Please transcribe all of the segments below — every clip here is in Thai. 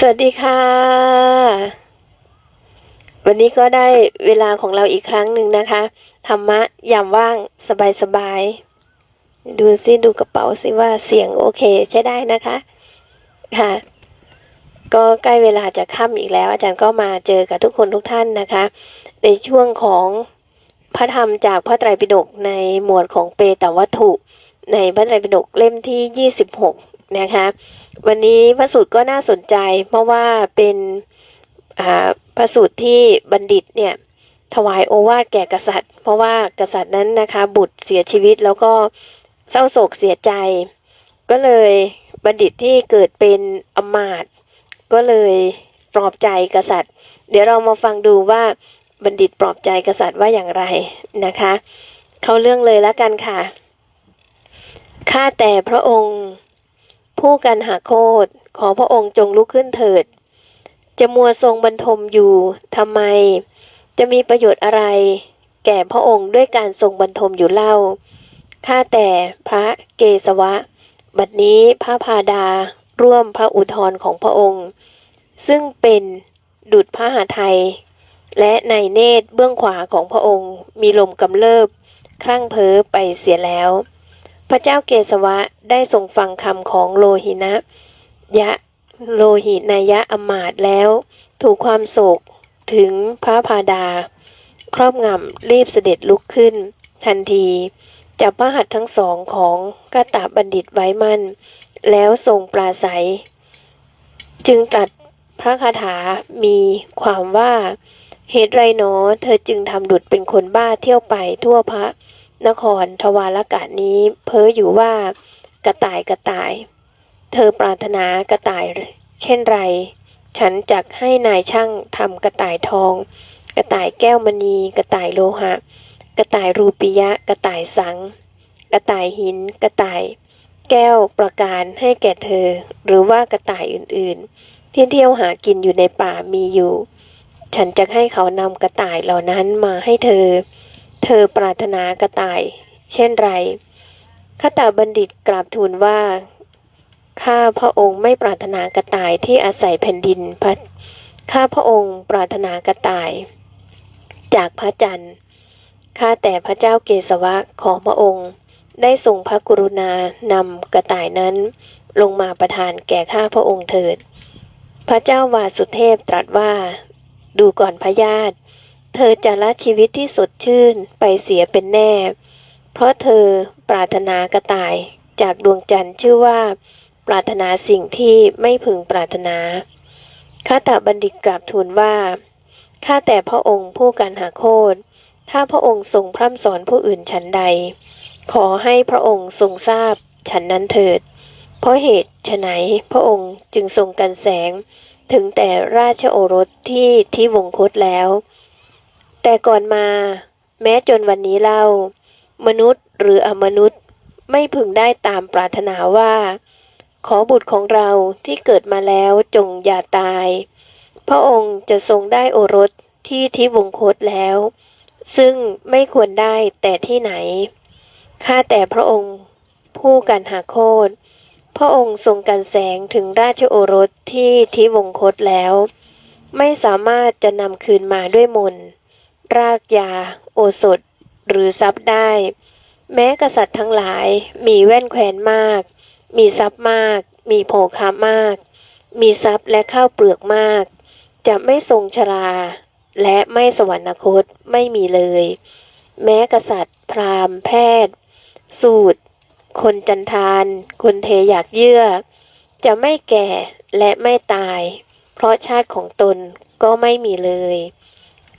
สวัสดีค่ะ วันนี้ก็ได้เวลาของเราอีกครั้งหนึ่งนะคะ ธรรมะยามว่างสบายๆดูซิดูกระเป๋าสิว่าเสียงโอเคใช้ได้นะคะค่ะ ก็ใกล้เวลาจะค่ำอีกแล้ว อาจารย์ก็มาเจอกับทุกคนทุกท่านนะคะ ในช่วงของพระธรรมจากพระไตรปิฎกในหมวดของเปตวัตถุ ในพระไตรปิฎกเล่มที่ 26 นะคะ วันนี้พระสูตรก็น่าสนใจ เพราะว่าเป็นพระสูตรที่บัณฑิตเนี่ยถวายโอวาทแก่กษัตริย์ เพราะว่ากษัตริย์นั้นนะคะ บุตรเสียชีวิตแล้วก็เศร้าโศกเสียใจ ก็เลยบัณฑิตที่เกิดเป็นอมาตก็เลยปลอบใจกษัตริย์ เดี๋ยวเรามาฟังดูว่าบัณฑิตปลอบใจกษัตริย์ว่าอย่างไรนะคะ เข้าเรื่องเลยแล้วกันค่ะข้าแต่พระองค์ ผู้กันหาโคตขอพระองค์จงลุกขึ้นเถิด จะมัวทรงบรรทมอยู่ทำไม จะมีประโยชน์อะไร แก่พระองค์ด้วยการทรงบรรทมอยู่เล่า ข้าแต่พระเกศวะ บัดนี้พระพาดาร่วมพระอุทธรของพระองค์ ซึ่งเป็นดุจพระหาไทย และในเนตรเบื้องขวาของพระองค์มีลมกำเริบ คลั่งเพ้อไปเสียแล้ว พระเจ้าเกศวะได้ทรงฟังคำของโลหินะ ยะโลหินายะอมาตแล้ว ถูกความโศกถึงพระพาดา ครอบงำรีบเสด็จลุกขึ้น ทันทีจับพระหัตถ์ทั้งสองของกาตาบัณฑิตไว้มั่น แล้วทรงปราศัย จึงตัดพระคาถามีความว่า เหตุไรหนอ เธอจึงทำดุดเป็นคนบ้าเที่ยวไปทั่วพระ นครทวารกาศนี้ เพ้ออยู่ว่ากระต่ายกระต่าย เธอปรารถนากระต่ายเช่นไร ฉันจักให้นายช่างทำกระต่ายทอง กระต่ายแก้วมณีกระต่ายโลหะ กระต่ายรูปิยะกระต่ายสัง กระต่ายหินกระต่ายแก้วประการให้แก่เธอ หรือว่ากระต่ายอื่นๆ ที่เที่ยวหากินอยู่ในป่ามีอยู่ ฉันจะให้เขานำกระต่ายเหล่านั้นมาให้เธอ เธอปรารถนากระต่าย เช่นไรข้าแต่บัณฑิตกราบทูลว่า ข้าพระองค์ไม่ปรารถนากระต่ายที่อาศัยแผ่นดินพระข้าพระองค์ปรารถนากระต่าย จากพระจันทร์ ข้าแต่พระเจ้าเกศวะของพระองค์ได้ทรงพระกรุณานำกระต่ายนั้น ลงมาประทานแก่ข้าพระองค์เถิด พระเจ้าวาสุเทพตรัสว่า ดูก่อนพระญาติ เธอจะละชีวิตที่สดชื่นไปเสียเป็นแน่ เพราะเธอปรารถนากระต่ายจากดวงจันทร์ชื่อว่า ปรารถนาสิ่งที่ไม่พึงปรารถนาข้าแต่บัณฑิตกราบทูลว่าข้าแต่พระองค์ผู้การหาโคตถ้าพระองค์ทรงพร่ำสอนผู้อื่นฉันใด ขอให้พระองค์ทรงทราบฉันนั้นเถิด เพราะเหตุฉไหนพระองค์จึงทรงกันแสง ถึงแต่ราชโอรสที่ที่วงคตแล้ว แต่ก่อนมา แม้จนวันนี้เล่า มนุษย์หรืออมนุษย์ไม่พึงได้ตามปรารถนาว่า ขอบุตรของเราที่เกิดมาแล้วจงอย่าตาย พระองค์จะทรงได้โอรสที่ที่วงคตแล้ว ซึ่งไม่ควรได้แต่ที่ไหน ข้าแต่พระองค์ผู้กันหาโคตพระองค์ทรงกันแสงถึงราชโอรสที่ที่วงคตแล้ว ไม่สามารถจะนำคืนมาด้วยมนต์ รากยา โอสถ หรือทรัพย์ได้ แม้กษัตริย์ทั้งหลายมีแว่นแควนมาก มีทรัพย์มาก มีโภคามาก มีทรัพย์และข้าวเปลือกมาก จะไม่ทรงชรา และไม่สวรรคตไม่มีเลย แม้กษัตริย์ พราหมณ์ แพทย์ สูตร คนจันทาน คนเทอยากเยื่อ จะไม่แก่และไม่ตาย เพราะชาติของตนก็ไม่มีเลย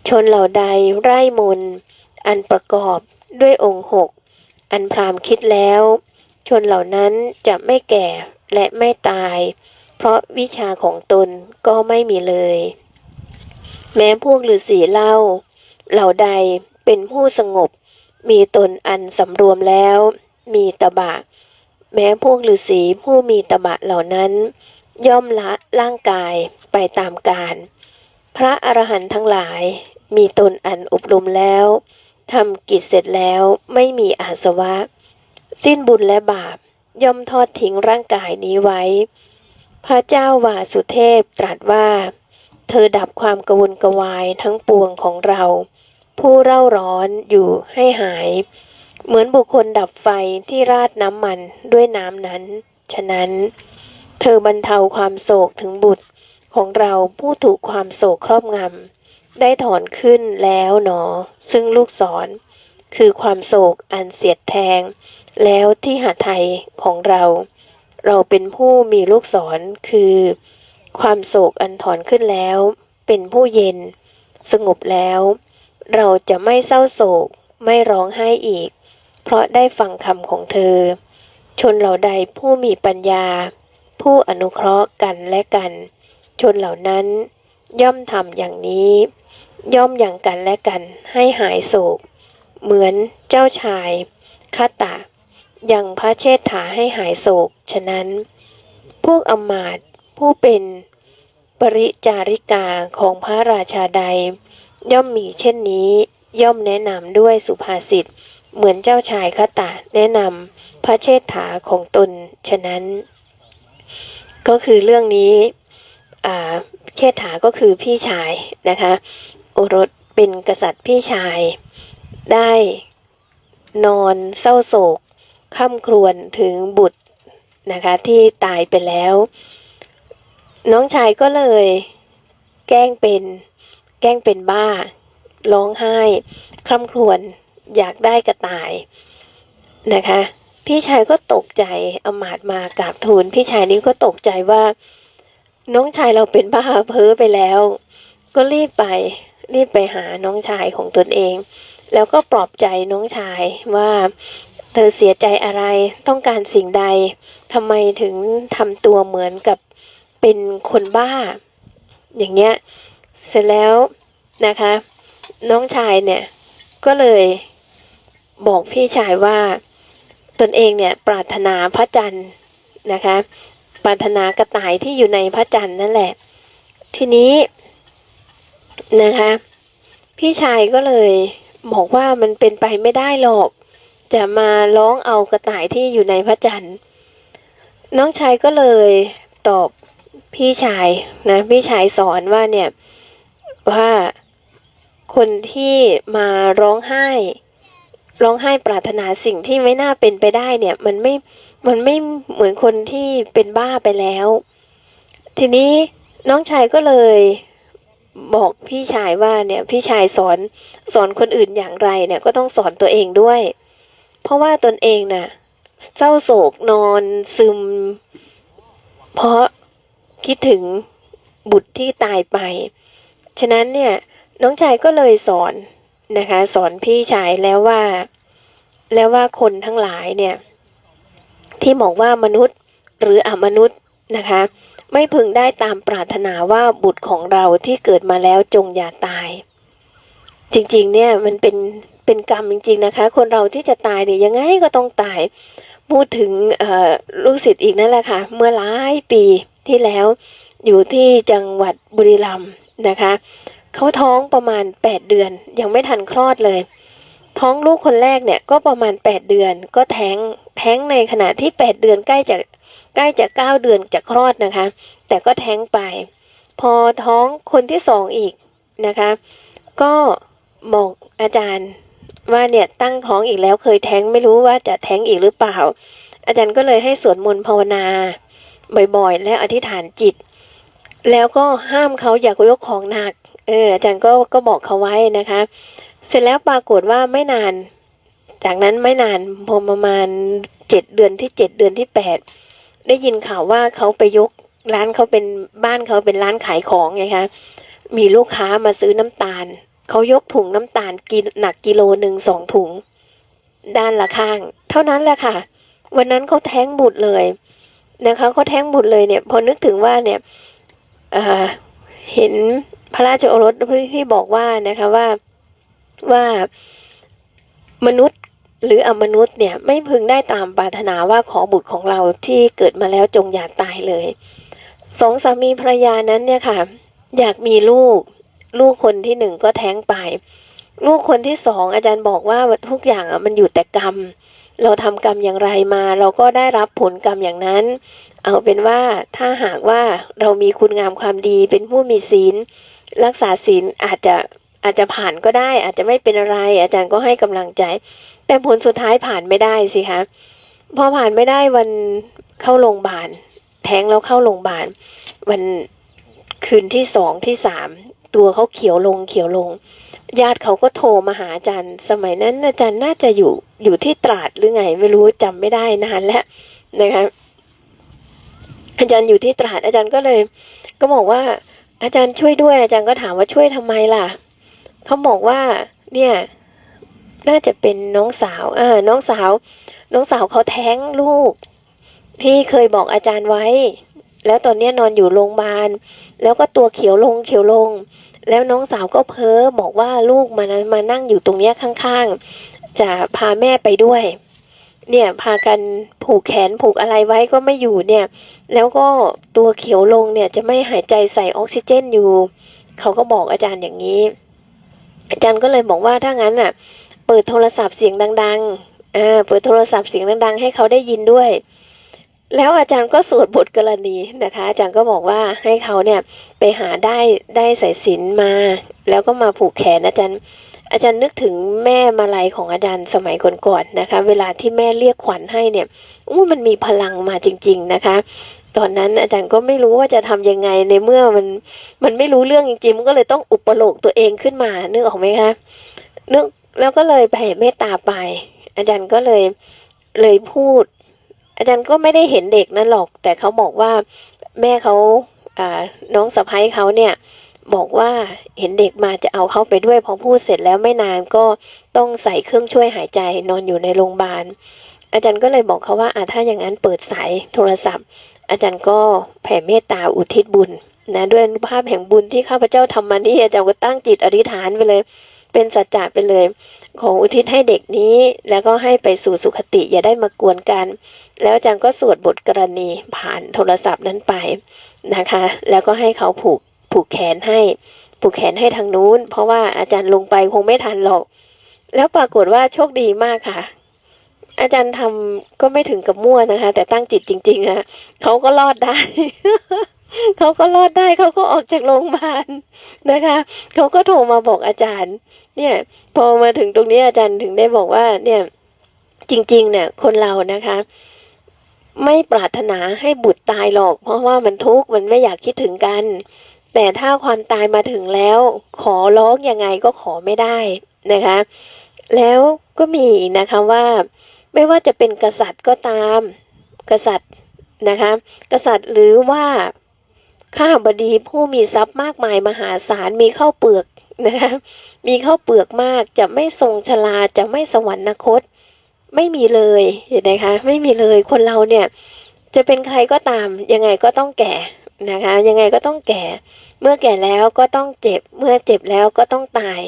ชนเหล่าใดไร่มน อันประกอบด้วยองค์หก อันพรามคิดแล้ว ชนเหล่านั้นจะไม่แก่และไม่ตาย เพราะวิชาของตนก็ไม่มีเลย แม้พวกฤาษีเล่า เหล่าใดเป็นผู้สงบ มีตนอันสำรวมแล้ว มีตบะ แม้พวกฤาษีผู้มีตบะเหล่านั้น ย่อมละร่างกายไปตามกาลพระอรหันต์ทั้งหลาย มีตนอันอบรมแล้วทำกิจเสร็จแล้วไม่มีอาสวะ สิ้นบุญและบาป ย่อมทอดทิ้งร่างกายนี้ไว้ พระเจ้าวาสุเทพตรัสว่า เธอดับความกระวนกระวายทั้งปวงของเรา ผู้เร่าร้อนอยู่ให้หาย เหมือนบุคคลดับไฟที่ราดน้ำมันด้วยน้ำนั้น ฉะนั้น เธอบรรเทาความโศกถึงบุตรของเราผู้ถูกความโศกครอบงำ ได้ถอนขึ้นแล้วหนอ ซึ่งลูกศร คือความโศกอันเสียดแทง แล้วที่หาไทยของเรา เราเป็นผู้มีลูกศรคือ ความโศกอันถอนขึ้นแล้ว เป็นผู้เย็น สงบแล้ว เราจะไม่เศร้าโศก ไม่ร้องไห้อีก เพราะได้ฟังคำของเธอ ชนเหล่าใดผู้มีปัญญา ผู้อนุเคราะห์กันและกัน ชนเหล่านั้นย่อมทำอย่างนี้ ย่อมอย่างกันและกันให้หายโศก เหมือนเจ้าชายคาตะยังพระเชษฐาให้หายโศก ฉะนั้น พวกอมาตผู้เป็นปริจาริกาของพระราชาใด ย่อมมีเช่นนี้ย่อมแนะนำด้วยสุภาษิตเหมือนเจ้าชายคตะแนะนำพระเชษฐาของตน ฉะนั้น ก็คือเรื่องนี้อ่าเชษฐาก็คือพี่ชายนะคะ โอรสเป็นกษัตริย์พี่ชาย ได้ นอนเศร้าโศกค่ำครวญถึงบุตรนะคะที่ตายไปแล้ว น้องชายก็เลย แกล้งเป็น แกล้งเป็นบ้า ร้องไห้คร่ำครวญอยากได้กระต่ายนะคะ พี่ชายก็ตกใจอมาดมากราบทูลพี่ชายนี้ก็ตกใจว่า น้องชายเราเป็นบ้าเพ้อไปแล้ว ก็รีบไป รีบไปหาน้องชายของตนเอง แล้วก็ปลอบใจน้องชายว่าเธอเสียใจอะไรต้องการสิ่งใดทำไมถึงทำตัวเหมือนกับเป็นคนบ้า อย่างเงี้ยเสร็จแล้วนะคะ น้องชายเนี่ยก็เลยบอกพี่ชายว่าตนเองเนี่ยปรารถนาพระจันทร์นะคะ ปรารถนากระต่ายที่อยู่ในพระจันทร์นั่นแหละ ทีนี้ นะคะ พี่ชายก็เลยบอกว่ามันเป็นไปไม่ได้หรอก จะมาร้องเอากระต่ายที่อยู่ในพระจันทร์ น้องชายก็เลยตอบพี่ชายนะพี่ชายสอนว่าเนี่ยว่าคนที่มาร้องไห้ ร้องไห้ปรารถนาสิ่งที่ไม่น่าเป็นไปได้เนี่ย มันไม่มันไม่เหมือนคนที่เป็นบ้าไปแล้ว ทีนี้น้องชายก็เลย บอกพี่ชายว่าเนี่ยพี่ชายสอนสอนคนอื่นอย่างไรเนี่ยก็ต้องสอนตัวเองด้วย เพราะว่าตนเองน่ะเศร้าโศกนอนซึม เพราะคิดถึงบุตรที่ตายไป ฉะนั้นเนี่ยน้องชายก็เลยสอนนะคะ สอนพี่ชายแล้วว่า แล้วว่าคนทั้งหลายเนี่ย ที่บอกว่ามนุษย์หรืออมนุษย์นะคะ ไม่พึงได้ตามปรารถนาว่าบุตรของเราที่เกิดมาแล้วจงอย่าตาย จริงๆ เนี่ยมันเป็นเป็นกรรมจริง ๆนะคะ คนเราที่จะตายเนี่ยยังไงก็ต้องตาย พูดถึงลูกศิษย์อีกนั่นแหละค่ะ เมื่อหลายปีที่แล้วอยู่ที่จังหวัดบุรีรัมย์นะคะเขาท้องประมาณแปดเดือน ยังไม่ทันคลอดเลย ท้องลูกคนแรกเนี่ยก็ประมาณแปดเดือน ก็แท้งแท้งในขณะที่แปดเดือนใกล้จะ ใกล้จะเก้าเดือนจะคลอดนะคะ แต่ก็แท้งไป พอท้องคนที่สองอีกนะคะ ก็บอกอาจารย์ว่าเนี่ยตั้งท้องอีกแล้วเคยแท้งไม่รู้ว่าจะแท้งอีกหรือเปล่า อาจารย์ก็เลยให้สวดมนต์ภาวนาบ่อยๆ และอธิษฐานจิต แล้วก็ห้ามเขาอย่ายกของหนักเอออาจารย์ก็ก็บอกเขาไว้นะคะ เสร็จแล้วปรากฏว่าไม่นาน จากนั้นไม่นานพอประมาณเจ็ดเดือนที่เจ็ดเดือนที่แปด ได้ยินข่าวว่าเขาไปยกร้านเขาเป็นบ้านเขาเป็นร้านขายของไงคะ มีลูกค้ามาซื้อน้ำตาล เขายกถุงน้ำตาลกินหนักกิโลหนึ่งสองถุง ด้านละข้าง เท่านั้นแหละค่ะ วันนั้นเขาแท้งบุตรเลยนะคะเขาแท้งบุตรเลยเนี่ย พอนึกถึงว่าเนี่ยเห็นพระราชโอรสที่บอกว่านะคะว่าว่ามนุษย์ หรืออมนุษย์เนี่ยไม่พึงได้ตามปรารถนาว่าขอบุตรของเราที่เกิดมาแล้วจงอย่าตายเลยสองสามีภรรยานั้นเนี่ยค่ะ อยากมีลูก ลูกคนที่หนึ่งก็แท้งไป ลูกคนที่สองอาจารย์บอกว่าทุกอย่างอะมันอยู่แต่กรรม เราทำกรรมอย่างไรมา เราก็ได้รับผลกรรมอย่างนั้น เอาเป็นว่าถ้าหากว่าเรามีคุณงามความดีเป็นผู้มีศีล รักษาศีลอาจจะ อาจจะผ่านก็ได้ อาจจะไม่เป็นอะไร อาจารย์ก็ให้กำลังใจ แต่ผลสุดท้ายผ่านไม่ได้สิคะพอผ่านไม่ได้วันเข้าโรงพยาบาลแท้งแล้วเข้าโรงพยาบาลวันคืนที่สองที่สามตัวเขาเขียวลงเขียวลง ญาติเขาก็โทรมาหาอาจารย์ สมัยนั้นอาจารย์น่าจะอยู่อยู่ที่ตราดหรือไง ไม่รู้จำไม่ได้นานแล้วนะคะอาจารย์อยู่ที่ตราดอาจารย์ก็เลย ก็บอกว่าอาจารย์ช่วยด้วย อาจารย์ก็ถามว่าช่วยทำไมล่ะ เขาบอกว่า เนี่ย น่าจะเป็นน้องสาว อ่า น้องสาว น้องสาวเขาแท้งลูก ที่เคยบอกอาจารย์ไว้ แล้วตอนนี้นอนอยู่โรงพยาบาล แล้วก็ตัวเขียวลงเขียวลง แล้วน้องสาวก็เพ้อบอกว่าลูกมามานั่งอยู่ตรงเนี้ยข้างๆ จะพาแม่ไปด้วย เนี่ยพากันผูกแขนผูกอะไรไว้ก็ไม่อยู่เนี่ย แล้วก็ตัวเขียวลงเนี่ยจะไม่หายใจใส่ออกซิเจนอยู่ เขาก็บอกอาจารย์อย่างนี้ อาจารย์ก็เลยบอกว่าถ้างั้นอะ เปิดโทรศัพท์เสียงดังๆอ่าเปิดโทรศัพท์เสียงดังๆ ให้เขาได้ยินด้วย แล้วอาจารย์ก็สวดบทกรณีนะคะ อาจารย์ก็บอกว่าให้เขาเนี่ยไปหาได้ได้สายสินมา แล้วก็มาผูกแขนอาจารย์อาจารย์นึกถึงแม่มาลัยของอาจารย์สมัยก่อนๆนะคะ เวลาที่แม่เรียกขวัญให้เนี่ยอู้มันมีพลังมาจริง ๆนะคะ ตอนนั้นอาจารย์ก็ไม่รู้ว่าจะทำยังไงในเมื่อมันมันไม่รู้เรื่องจริงๆมันก็เลยต้องอุปโลกตัวเองขึ้นมานึกออกไหมคะนึกแล้วก็เลยแผ่เมตตาไป อาจารย์ก็เลยเลยพูด อาจารย์ก็ไม่ได้เห็นเด็กนั่นหรอก แต่เขาบอกว่าแม่เขาอ่าน้องสะพ้ายเขาเนี่ยบอกว่าเห็นเด็กมาจะเอาเขาไปด้วยพอพูดเสร็จแล้วไม่นานก็ต้องใส่เครื่องช่วยหายใจนอนอยู่ในโรงพยาบาลอาจารย์ก็เลยบอกเขาว่าอ่าถ้าอย่างนั้นเปิดสายโทรศัพท์ อาจารย์ก็แผ่เมตตาอุทิศบุญนะด้วยอนุภาพแห่งบุญที่ข้าพเจ้าทำมานี่อาจารย์ก็ตั้งจิตอธิษฐานไปเลย เป็นสัจจะไปเลย ของอุทิศให้เด็กนี้ แล้วก็ให้ไปสู่สุคติอย่าได้มากวนกัน แล้วอาจารย์ก็สวดบทกรณีผ่านโทรศัพท์นั้นไปนะคะ แล้วก็ให้เขาผูกผูกแขนให้ ผูกแขนให้ทางนู้น เพราะว่าอาจารย์ลงไปคงไม่ทันหรอก แล้วปรากฏว่าโชคดีมากค่ะ อาจารย์ทำก็ไม่ถึงกับมั่วนะคะ แต่ตั้งจิตจริงๆนะเขาก็รอดได้ เขาก็รอดได้เขาก็ออกจากโรงพยาบาลนะคะเขาก็โทรมาบอกอาจารย์ เนี่ย พอมาถึงตรงนี้อาจารย์ถึงได้บอกว่า เนี่ยจริง ๆ เนี่ย คนเรานะคะ ไม่ปรารถนาให้บุตรตายหรอก เพราะว่ามันทุกข์มันไม่อยากคิดถึงกัน แต่ถ้าความตายมาถึงแล้ว ขอร้องยังไงก็ขอไม่ได้นะคะ แล้วก็มีนะคะว่า ไม่ว่าจะเป็นกษัตริย์ก็ตาม กษัตริย์นะคะ กษัตริย์หรือว่าข้าบดีผู้มีทรัพย์มากมายมหาศาลมีข้าวเปลือกนะคะมีข้าวเปลือกมากจะไม่ทรงชลาจะไม่สวรรคต ไม่มีเลยเห็นไหมคะไม่มีเลยคนเราเนี่ย จะเป็นใครก็ตาม ยังไงก็ต้องแก่นะคะ ยังไงก็ต้องแก่ เมื่อแก่แล้วก็ต้องเจ็บ เมื่อเจ็บแล้วก็ต้องตาย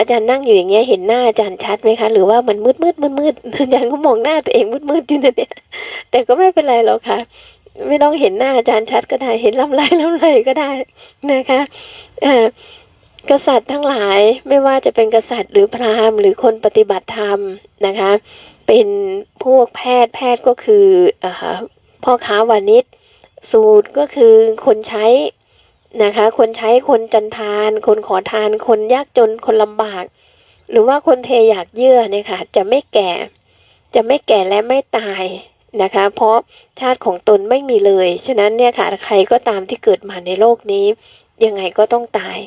อาจารย์นั่งอยู่อย่างเงี้ยเห็นหน้าอาจารย์ชัดไหมคะ หรือว่ามันมืดมืดมืดมืดอาจารย์ก็มองหน้าตัวเองมืดมืดอยู่นะเนี่ยแต่ก็ไม่เป็นไรหรอกค่ะ ไม่ต้องเห็นหน้าอาจารย์ชัดก็ได้ เห็นลำไรลำไรก็ได้นะคะอ่ากษัตริย์ทั้งหลายไม่ว่าจะเป็นกษัตริย์หรือพราหมณ์หรือคนปฏิบัติธรรมนะคะ เป็นพวกแพทย์แพทย์ก็คืออพ่อค้าวานิชสูตรก็คือคนใช้ นะคะ คนใช้คนจันทาน คนขอทาน คนยากจนคนลำบาก หรือว่าคนเทอยากเยื่อเนี่ยค่ะ จะไม่แก่ จะไม่แก่และไม่ตายนะคะ เพราะชาติของตนไม่มีเลย ฉะนั้นเนี่ยค่ะใครก็ตามที่เกิดมาในโลกนี้ ยังไงก็ต้องตาย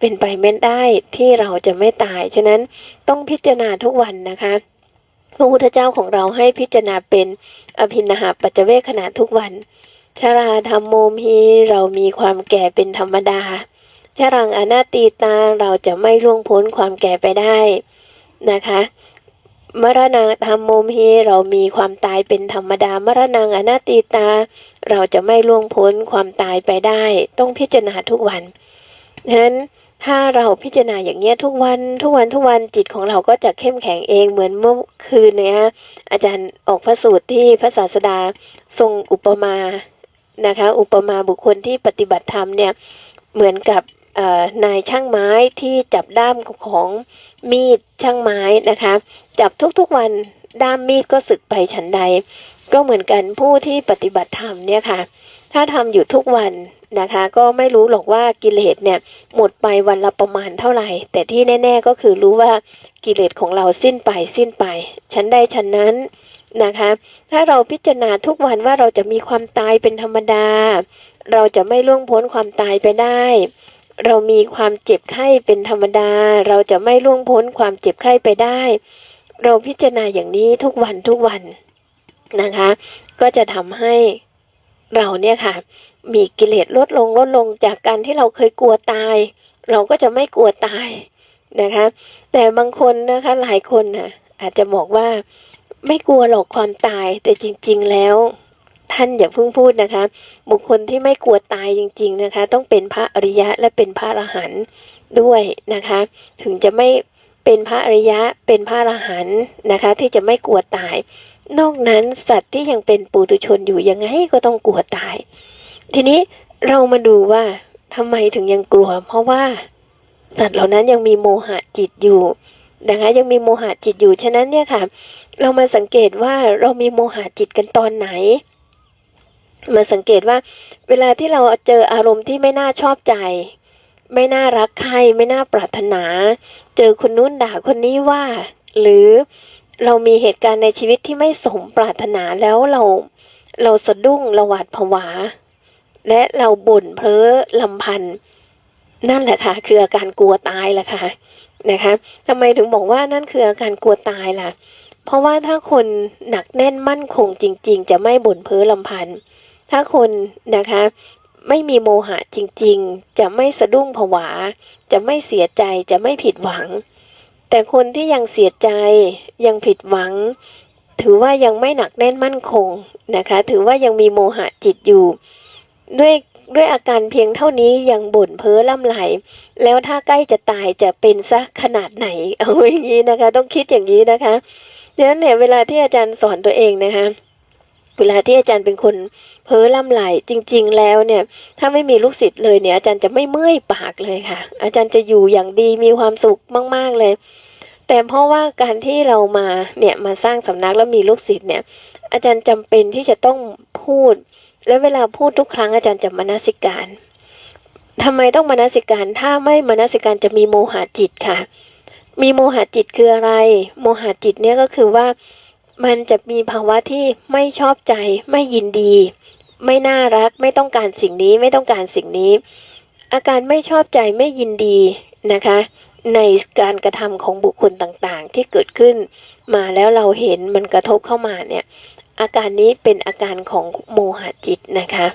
เป็นไปไม่ได้ที่เราจะไม่ตาย ฉะนั้นต้องพิจารณาทุกวันนะคะพระพุทธเจ้าของเราให้พิจารณาเป็นอภินาหาปัจเจเวคขณะทุกวัน ชราธรรมโมมฮีเรามีความแก่เป็นธรรมดา ชรังอนาตีตาเราจะไม่ล่วงพ้นความแก่ไปได้นะคะมรณะธรรมโมมฮีเรามีความตายเป็นธรรมดามรณังอนาตีตา เราจะไม่ล่วงพ้นความตายไปได้ ต้องพิจารณาทุกวันฉะนั้นถ้าเราพิจารณาอย่างเงี้ยทุกวันทุกวันทุกวันจิตของเราก็จะเข้มแข็งเองเหมือนเมื่อคืนเนี่ยอาจารย์ออกพระสูตรที่พระศาสดาทรงอุปมา นะคะอุปมาบุคคลที่ปฏิบัติธรรมเนี่ยเหมือนกับนายช่างไม้ที่จับด้ามของมีดช่างไม้นะคะ จับทุกๆวันด้ามมีดก็สึกไปฉันใด ก็เหมือนกันผู้ที่ปฏิบัติธรรมเนี่ยค่ะ ถ้าทำอยู่ทุกวันนะคะ ก็ไม่รู้หรอกว่ากิเลสเนี่ยหมดไปวันละประมาณเท่าไหร่ แต่ที่แน่ ๆก็คือรู้ว่ากิเลสของเราสิ้นไปสิ้นไปฉันใดฉันนั้นนะคะ ถ้าเราพิจารณาทุกวันว่าเราจะมีความตายเป็นธรรมดา เราจะไม่ล่วงพ้นความตายไปได้ เรามีความเจ็บไข้เป็นธรรมดา เราจะไม่ล่วงพ้นความเจ็บไข้ไปได้ เราพิจารณาอย่างนี้ทุกวันทุกวัน นะคะ ก็จะทำให้เราเนี่ยค่ะ มีกิเลสลดลงลดลงจากการที่เราเคยกลัวตาย เราก็จะไม่กลัวตายนะคะ แต่บางคนนะคะหลายคนน่ะอาจจะบอกว่าไม่กลัวหรอกความตายแต่จริง ๆแล้ว ท่านอย่าเพิ่งพูดนะคะ บุคคลที่ไม่กลัวตายจริง ๆนะคะ ต้องเป็นพระอริยะและเป็นพระอรหันต์ด้วยนะคะ ถึงจะไม่เป็นพระอริยะเป็นพระอรหันต์นะคะ ที่จะไม่กลัวตาย นอกนั้นสัตว์ที่ยังเป็นปุถุชนอยู่ยังไงก็ต้องกลัวตาย ทีนี้เรามาดูว่าทำไมถึงยังกลัว เพราะว่า สัตว์เหล่านั้นยังมีโมหะจิตอยู่นะคะยังมีโมหะจิตอยู่ฉะนั้นเนี่ยค่ะ เรามาสังเกตว่าเรามีโมหะจิตกันตอนไหน มาสังเกตว่า เวลาที่เราเจออารมณ์ที่ไม่น่าชอบใจ ไม่น่ารักใคร ไม่น่าปรารถนา เจอคนนู้นด่าคนนี้ว่า หรือ เรามีเหตุการณ์ในชีวิตที่ไม่สมปรารถนาแล้วเราเราสะดุ้งเราหวาดผวา และเราบ่นเพ้อลำพันธ์นั่นแหละค่ะ คืออาการกลัวตายแหละค่ะนะคะทำไมถึงบอกว่านั่นคืออาการกลัวตายล่ะ เพราะว่าถ้าคนหนักแน่นมั่นคงจริง ๆ จะไม่บ่นเพ้อลำพันธ์ถ้าคนนะคะไม่มีโมหะจริง ๆ จะไม่สะดุ้งผวา จะไม่เสียใจจะไม่ผิดหวัง แต่คนที่ยังเสียใจยังผิดหวัง ถือว่ายังไม่หนักแน่นมั่นคงนะคะ ถือว่ายังมีโมหะจิตอยู่ ด้วยด้วยอาการเพียงเท่านี้ยังบ่นเพ้อล่ำไหล แล้วถ้าใกล้จะตายจะเป็นซะขนาดไหนเอาอย่างนี้นะคะ ต้องคิดอย่างนี้นะคะดังนั้นเนี่ยเวลาที่อาจารย์สอนตัวเองนะคะ เวลาที่อาจารย์เป็นคนเพ้อล่ำไหลจริง ๆ แล้วเนี่ยถ้าไม่มีลูกศิษย์เลยเนี่ยอาจารย์จะไม่เมื่อยปากเลยค่ะ อาจารย์จะอยู่อย่างดีมีความสุขมาก ๆเลย แต่เพราะว่าการที่เรามาเนี่ยมาสร้างสำนักแล้วมีลูกศิษย์เนี่ยอาจารย์จำเป็นที่จะต้องพูด และเวลาพูดทุกครั้งอาจารย์จะมนสิการทำไมต้องมนสิการถ้าไม่มนสิการจะมีโมหะจิตค่ะ มีโมหะจิตคืออะไร โมหะจิตเนี่ยก็คือว่า มันจะมีภาวะที่ไม่ชอบใจไม่ยินดี ไม่น่ารักไม่ต้องการสิ่งนี้ไม่ต้องการสิ่งนี้ อาการไม่ชอบใจไม่ยินดีนะคะ ในการกระทำของบุคคลต่างๆ ที่เกิดขึ้น มาแล้วเราเห็นมันกระทบเข้ามาเนี่ยอาการนี้เป็นอาการของโมหะจิตนะคะ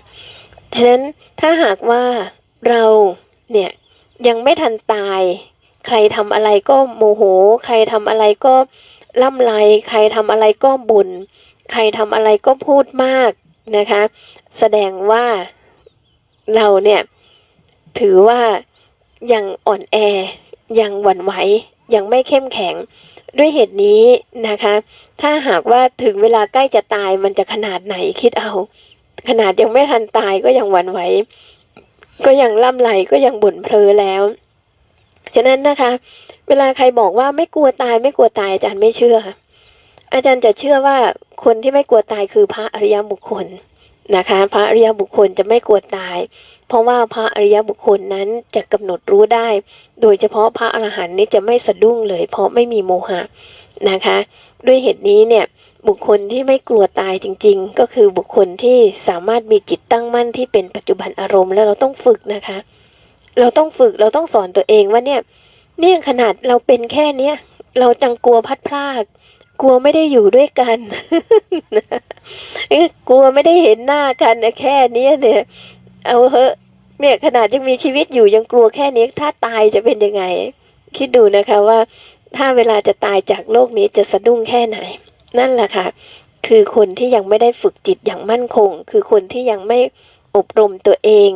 ฉะนั้นถ้าหากว่าเราเนี่ยยังไม่ทันตาย ใครทำอะไรก็โมโห ใครทำอะไรก็ ล่ำไรใครทำอะไรก็บ่นใครทำอะไรก็พูดมากนะคะ แสดงว่าเราเนี่ยถือว่ายังอ่อนแอ ยังหวั่นไหว ยังไม่เข้มแข็ง ด้วยเหตุนี้นะคะ ถ้าหากว่าถึงเวลาใกล้จะตายมันจะขนาดไหนคิดเอา ขนาดยังไม่ทันตายก็ยังหวั่นไหว ก็ยังล่ำไหลก็ยังบ่นเพลอแล้ว ฉะนั้นนะคะ เวลาใครบอกว่าไม่กลัวตายไม่กลัวตายอาจารย์ไม่เชื่อ อาจารย์จะเชื่อว่าคนที่ไม่กลัวตายคือพระอริยบุคคลนะคะ พระอริยบุคคลจะไม่กลัวตาย เพราะว่าพระอริยบุคคลนั้นจะกำหนดรู้ได้ โดยเฉพาะพระอรหันต์นี่จะไม่สะดุ้งเลย เพราะไม่มีโมหะนะคะ ด้วยเหตุนี้เนี่ยบุคคลที่ไม่กลัวตายจริง ๆ ก็คือบุคคลที่สามารถมีจิตตั้งมั่นที่เป็นปัจจุบันอารมณ์แล้วเราต้องฝึกนะคะ เราต้องฝึกเราต้องสอนตัวเองว่าเนี่ย เนี่ยขนาดเราเป็นแค่เนี้ยเราจังกลัวพัดพลากกลัวไม่ได้อยู่ด้วยกันกลัวไม่ได้เห็นหน้ากันนะแค่เนี้ยเนี่ย เอาเหอะเนี่ยขนาดยังมีชีวิตอยู่ยังกลัวแค่นี้ ถ้าตายจะเป็นยังไง คิดดูนะคะว่า ถ้าเวลาจะตายจากโลกนี้จะสะดุ้งแค่ไหน นั่นแหละค่ะ คือคนที่ยังไม่ได้ฝึกจิตอย่างมั่นคง คือคนที่ยังไม่อบรมตัวเอง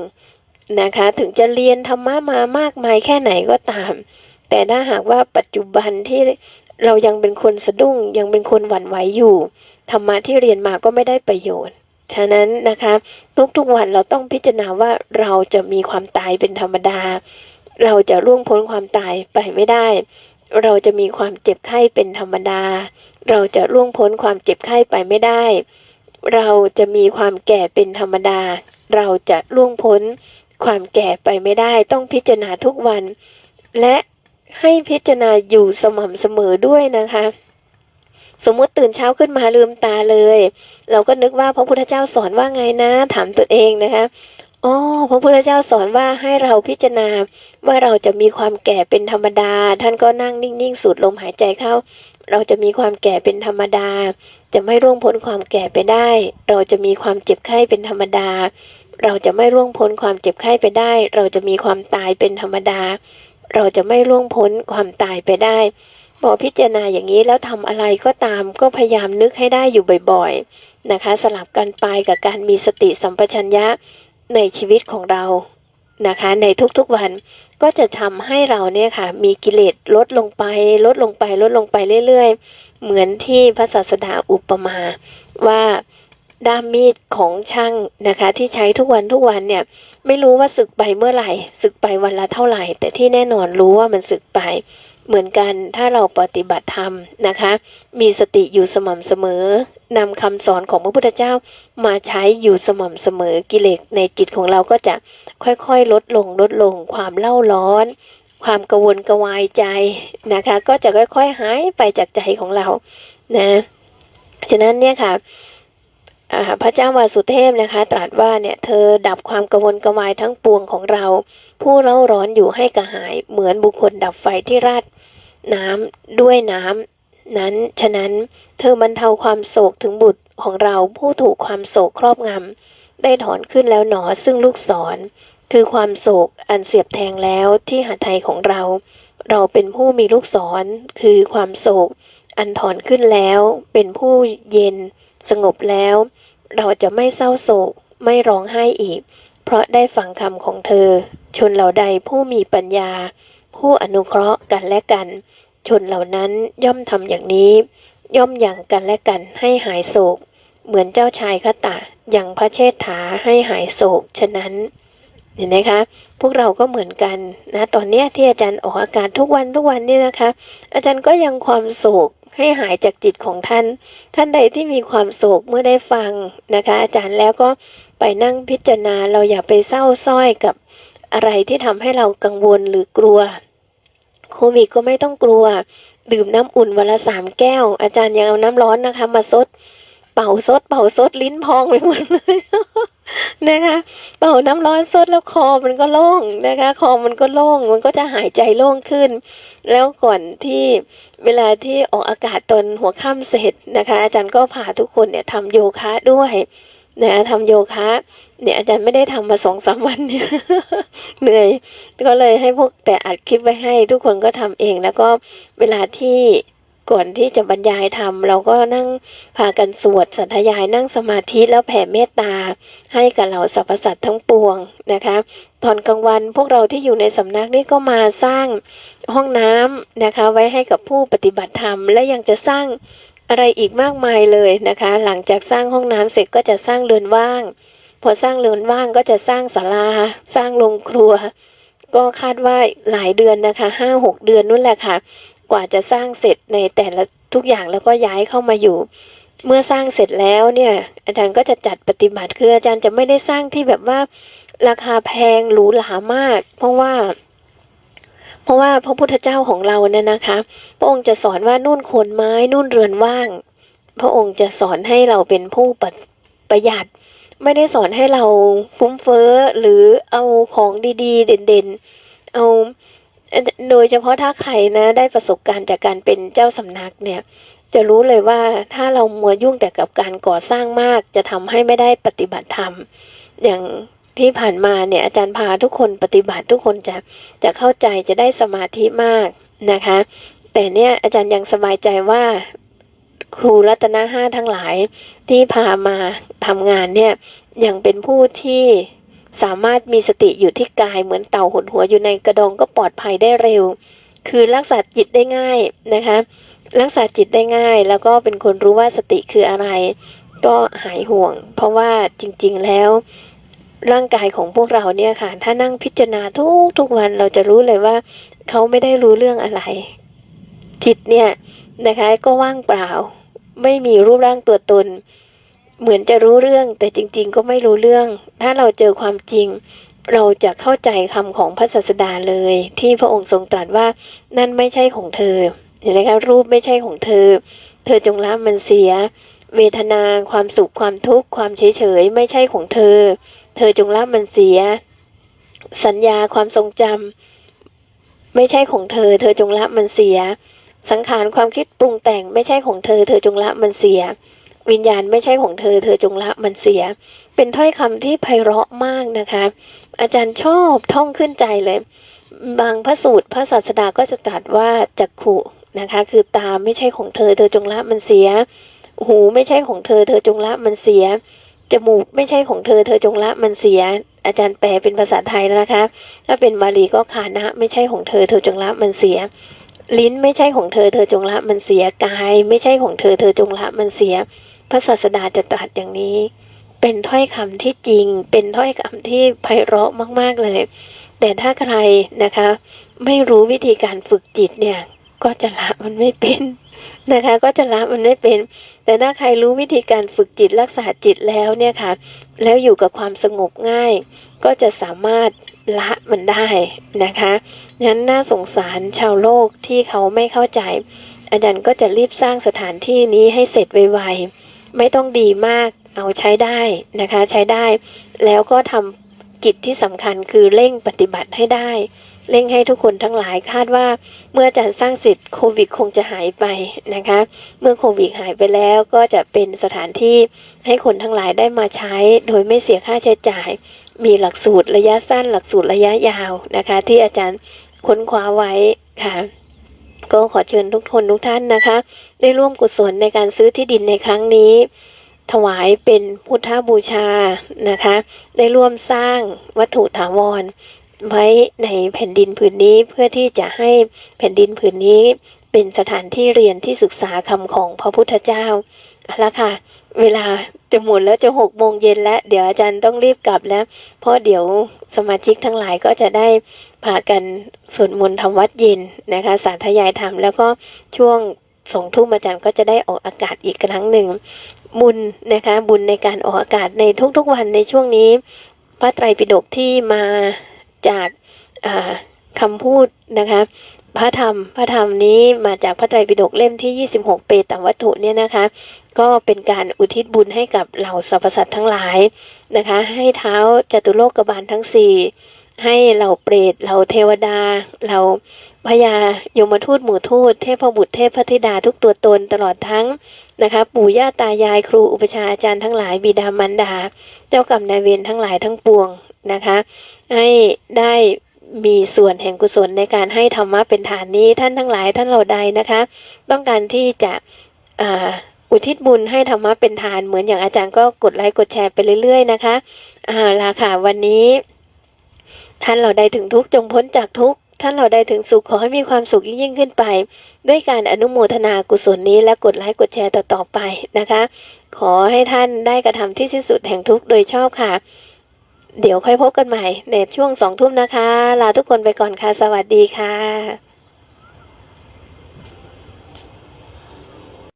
นะคะ ถึงจะเรียนธรรมะมามากมายแค่ไหนก็ตาม แต่ถ้าหากว่าปัจจุบันที่เรายังเป็นคนสะดุ้งยังเป็นคนหวั่นไหวอยู่ธรรมะที่เรียนมาก็ไม่ได้ประโยชน์ ฉะนั้นนะคะ ทุกๆวันเราต้องพิจารณาว่าเราจะมีความตายเป็นธรรมดา เราจะล่วงพ้นความตายไปไม่ได้ เราจะมีความเจ็บไข้เป็นธรรมดา เราจะล่วงพ้นความเจ็บไข้ไปไม่ได้ เราจะมีความแก่เป็นธรรมดา เราจะล่วงพ้นความแก่ไปไม่ได้ ต้องพิจารณาทุกวัน และ ให้พิจารณาอยู่สม่ำเสมอด้วยนะคะ สมมติตื่นเช้าขึ้นมาลืมตาเลย เราก็นึกว่าพระพุทธเจ้าสอนว่าไงนะ ถามตัวเองนะคะอ๋อพระพุทธเจ้าสอนว่าให้เราพิจารณาว่าเราจะมีความแก่เป็นธรรมดา ท่านก็นั่งนิ่งๆสูดลมหายใจเข้า เราจะมีความแก่เป็นธรรมดา จะไม่ร่วงพ้นความแก่ไปได้ เราจะมีความเจ็บไข้เป็นธรรมดา เราจะไม่ร่วงพ้นความเจ็บไข้ไปได้ เราจะมีความตายเป็นธรรมดา เราจะไม่ร่วงพ้นความตายไปได้พอพิจารณาอย่างนี้แล้วทำอะไรก็ตามก็พยายามนึกให้ได้อยู่บ่อยๆนะคะ สลับกันไปกับการมีสติสัมปชัญญะในชีวิตของเรานะคะ ในทุกๆวันก็จะทำให้เราเนี่ยค่ะ มีกิเลสลดลงไป ลดลงไปลดลงไปเรื่อยๆ เหมือนที่พระศาสดาอุปมาว่า ด้ามมีดของช่างนะคะ ที่ใช้ทุกวันทุกวันเนี่ย ไม่รู้ว่าสึกไปเมื่อไหร่สึกไปวันละเท่าไหร่ แต่ที่แน่นอนรู้ว่ามันสึกไป เหมือนกันถ้าเราปฏิบัติธรรมนะคะ มีสติอยู่สม่ำเสมอนำคำสอนของพระพุทธเจ้ามาใช้อยู่สม่ำเสมอกิเลสในจิตของเราก็จะค่อยๆ ลดลงลดลงความเล่าร้อน ความกระวนกระวายใจนะคะ ก็จะค่อยๆหายไปจากใจของเรานะฉะนั้นเนี่ยค่ะ พระเจ้าวาสุเทพนะคะ ตรัสว่าเนี่ยเธอดับความกระวนกระวายทั้งปวงของเรา ผู้เร่าร้อนอยู่ให้กระหายเหมือนบุคคลดับไฟที่ราดน้ำด้วยน้ำนั้นฉะนั้นเธอบรรเทาความโศกถึงบุตรของเราผู้ถูกความโศกครอบงำได้ถอนขึ้นแล้วหนอซึ่งลูกศร คือความโศกอันเสียบแทงแล้วที่หัตถ์ไทยของเรา เราเป็นผู้มีลูกศร คือความโศก อันถอนขึ้นแล้วเป็นผู้เย็น สงบแล้ว เราจะไม่เศร้าโศก ไม่ร้องไห้อีก เพราะได้ฟังคำของเธอ ชนเหล่าใดผู้มีปัญญา ผู้อนุเคราะห์กันและกัน ชนเหล่านั้นย่อมทำอย่างนี้ ย่อมอยังกันและกันให้หายโศก เหมือนเจ้าชายคตะอยังพระเชษฐาให้หายโศก ฉะนั้นเห็นไหมคะ พวกเราก็เหมือนกันนะ ตอนนี้ที่อาจารย์ออกอากาศทุกวันทุกวันนี่นะคะ อาจารย์ก็ยังความโศก ให้หายจากจิตของท่าน ท่านใดที่มีความโศกเมื่อได้ฟังนะคะ อาจารย์แล้วก็ไปนั่งพิจารณาเราอย่าไปเศร้าส้อยกับอะไรที่ทำให้เรากังวลหรือกลัว โควิดก็ไม่ต้องกลัว ดื่มน้ำอุ่นวันละสามแก้ว อาจารย์ยังเอาน้ำร้อนนะคะ มาซด เป่าซดเป่าซดลิ้นพองไปหมดเลยนะคะ เป่าน้ำร้อนซดแล้วคอมันก็โล่งนะคะ คอมันก็โล่งมันก็จะหายใจโล่งขึ้น แล้วก่อนที่เวลาที่ออกอากาศตอนหัวค่ำเสร็จนะคะ อาจารย์ก็พาทุกคนเนี่ยทำโยคะด้วยนะทำโยคะเนี่ยอาจารย์ไม่ได้ทำมาสองสามวันเนี่ยเหนื่อย ก็เลยให้พวกแต่อัดคลิปไว้ให้ทุกคนก็ทำเองแล้วก็เวลาที่ ก่อนที่จะบรรยายทำเราก็นั่งพากันสวดสัทยายนั่งสมาธิแล้วแผ่เมตตา ให้กับเราสรรพสัตว์ทั้งปวงนะคะตอนกลางวันพวกเราที่อยู่ในสำนักนี่ก็มาสร้างห้องน้ำนะคะ ไว้ให้กับผู้ปฏิบัติธรรม และยังจะสร้างอะไรอีกมากมายเลยนะคะ หลังจากสร้างห้องน้ำเสร็จก็จะสร้างเรือนว่าง พอสร้างเรือนว่างก็จะสร้างศาลา สร้างโรงครัว ก็คาดว่าหลายเดือนนะคะห้าหกเดือนนู่นแหละค่ะ กว่าจะสร้างเสร็จในแต่ละทุกอย่างแล้วก็ย้ายเข้ามาอยู่ เมื่อสร้างเสร็จแล้วเนี่ยอาจารย์ก็จะจัดปฏิบัติคืออาจารย์จะไม่ได้สร้างที่แบบว่าราคาแพงหรูหรามาก เพราะว่าเพราะว่าพระพุทธเจ้าของเราเนี่ยนะคะ พระองค์จะสอนว่านู่นคนไม้นู่นเรือนว่าง พระองค์จะสอนให้เราเป็นผู้ปฏิประหยัด ไม่ได้สอนให้เราฟุ้มเฟ้อหรือเอาของดีๆ เด่นๆ เอา โดยเฉพาะถ้าใครนะได้ประสบการณ์จากการเป็นเจ้าสำนักเนี่ย จะรู้เลยว่าถ้าเรามัวยุ่งแต่กับการก่อสร้างมาก จะทำให้ไม่ได้ปฏิบัติธรรม อย่างที่ผ่านมาเนี่ยอาจารย์พาทุกคนปฏิบัติทุกคนจะจะเข้าใจจะได้สมาธิมากนะคะ แต่เนี่ยอาจารย์ยังสบายใจว่าครูรัตนห้าทั้งหลายที่พามาทำงานเนี่ยยังเป็นผู้ที่ สามารถมีสติอยู่ที่กายเหมือนเต่าหดหัวอยู่ในกระดองก็ปลอดภัยได้เร็ว คือรักษาจิตได้ง่ายนะคะ รักษาจิตได้ง่าย แล้วก็เป็นคนรู้ว่าสติคืออะไร ก็หายห่วง เพราะว่าจริงๆแล้ว ร่างกายของพวกเราเนี่ยค่ะ ถ้านั่งพิจารณาทุกทุกวันเราจะรู้เลยว่า เขาไม่ได้รู้เรื่องอะไร จิตเนี่ยนะคะ ก็ว่างเปล่า ไม่มีรูปร่างตัวตน เหมือนจะรู้เรื่องแต่จริงๆ ก็ไม่รู้เรื่อง ถ้าเราเจอความจริง เราจะเข้าใจคำของพระศาสดาเลย ที่พระองค์ทรงตรัสว่านั่นไม่ใช่ของเธอเห็นไหมคะรูปไม่ใช่ของเธอ เธอจงละมันเสีย เวทนาความสุขความทุกข์ความเฉยเฉยๆไม่ใช่ของเธอ เธอจงละมันเสีย สัญญาความทรงจำไม่ใช่ของเธอ เธอจงละมันเสีย สังขารความคิดปรุงแต่งไม่ใช่ของเธอ เธอจงละมันเสีย วิญญาณไม่ใช่ของเธอ เธอจงละมันเสีย เป็นถ้อยคำที่ไพเราะมากนะคะ อาจารย์ชอบท่องขึ้นใจเลย บางพระสูตรพระศาสดาก็จะตรัสว่าจักขุนะคะ คือตาไม่ใช่ของเธอ เธอจงละมันเสีย หูไม่ใช่ของเธอ เธอจงละมันเสีย จมูกไม่ใช่ของเธอ เธอจงละมันเสีย อาจารย์แปลเป็นภาษาไทยแล้วนะคะ ถ้าเป็นบาลีก็คานะไม่ใช่ของเธอ เธอจงละมันเสียลิ้นไม่ใช่ของเธอ เธอจงละมันเสีย กาย ไม่ใช่ของเธอ เธอจงละมันเสีย พระศาสดาจะตรัสอย่างนี้ เป็นถ้อยคำที่จริง เป็นถ้อยคำที่ไพเราะมากๆเลย แต่ถ้าใครนะคะ ไม่รู้วิธีการฝึกจิตเนี่ย ก็จะละมันไม่เป็นนะคะ ก็จะละมันไม่เป็น แต่ถ้าใครรู้วิธีการฝึกจิตรักษาจิตแล้วเนี่ยค่ะ แล้วอยู่กับความสงบง่าย ก็จะสามารถละมันได้นะคะงั้นน่าสงสารชาวโลกที่เขาไม่เข้าใจ อาจารย์ก็จะรีบสร้างสถานที่นี้ให้เสร็จไวๆ ไม่ต้องดีมากเอาใช้ได้นะคะใช้ได้ แล้วก็ทำกิจที่สำคัญคือเร่งปฏิบัติให้ได้ เร่งให้ทุกคนทั้งหลายคาดว่าเมื่ออาจารย์สร้างเสร็จโควิดคงจะหายไปนะคะ เมื่อโควิดหายไปแล้วก็จะเป็นสถานที่ให้คนทั้งหลายได้มาใช้ โดยไม่เสียค่าใช้จ่าย มีหลักสูตรระยะสั้น หลักสูตรระยะยาวนะคะ ที่อาจารย์ค้นคว้าไว้ค่ะ ก็ขอเชิญทุกคนทุกท่านนะคะ ได้ร่วมกุศลในการซื้อที่ดินในครั้งนี้ ถวายเป็นพุทธบูชานะคะ ได้ร่วมสร้างวัตถุถาวร ไว้ในแผ่นดินผืนนี้เพื่อที่จะให้แผ่นดินผืนนี้เป็นสถานที่เรียนที่ศึกษาคำของพระพุทธเจ้าเอาละค่ะ เวลาจะหมุนแล้วจะหกโมงเย็นแล้ว เดี๋ยวอาจารย์ต้องรีบกลับแล้ว เพราะเดี๋ยวสมาชิกทั้งหลายก็จะได้ พากันสวดมนต์ทำวัดเย็นนะคะ สาธยายธรรมแล้วก็ช่วงสองทุ่มอาจารย์ก็จะได้ออกอากาศอีกครั้งหนึ่ง บุญนะคะบุญในการออกอากาศในทุกๆวันในช่วงนี้ พระไตรปิฎกที่มาจากอ่าคำพูดนะคะ พระธรรมพระธรรมนี้มาจากพระไตรปิฎกเล่มที่ 26 เปตวัตถุเนี่ยนะคะ ก็เป็นการอุทิศบุญให้กับเหล่าสรรพสัตว์ทั้งหลายนะคะ ให้เท้าจตุโลกบาลทั้งสี่ ให้เหล่าเปรตเหล่าเทวดาเหล่าพญายมทูตหมู่ทูต เทพบุตรเทพธิดาทุกตัวตนตลอดทั้งนะคะปู่ย่าตายายครูอุปชาอาจารย์ทั้งหลายบิดามารดา เจ้ากรรมนายเวรทั้งหลายทั้งปวงนะคะ ให้ได้มีส่วนแห่งกุศลในการให้ธรรมะเป็นฐานนี้ท่านทั้งหลายท่านเหล่าใดนะคะ ต้องการที่จะอุทิศบุญให้ธรรมะเป็นทานเหมือนอย่างอาจารย์ก็กดไลค์กดแชร์ไปเรื่อยๆนะคะอ่าล่ะค่ะวันนี้ ท่านเราใดถึงทุกจงพ้นจากทุกท่านเราใดถึงสุขขอให้มีความสุขยิ่งขึ้นไป ด้วยการอนุโมทนากุศลนี้และกดไลค์กดแชร์ต่อๆไปนะคะ ขอให้ท่านได้กระทำที่สิ้นสุดแห่งทุกโดยชอบค่ะ เดี๋ยวค่อยพบกันใหม่ในช่วงสองทุ่มนะคะ ลาทุกคนไปก่อนค่ะ สวัสดีค่ะ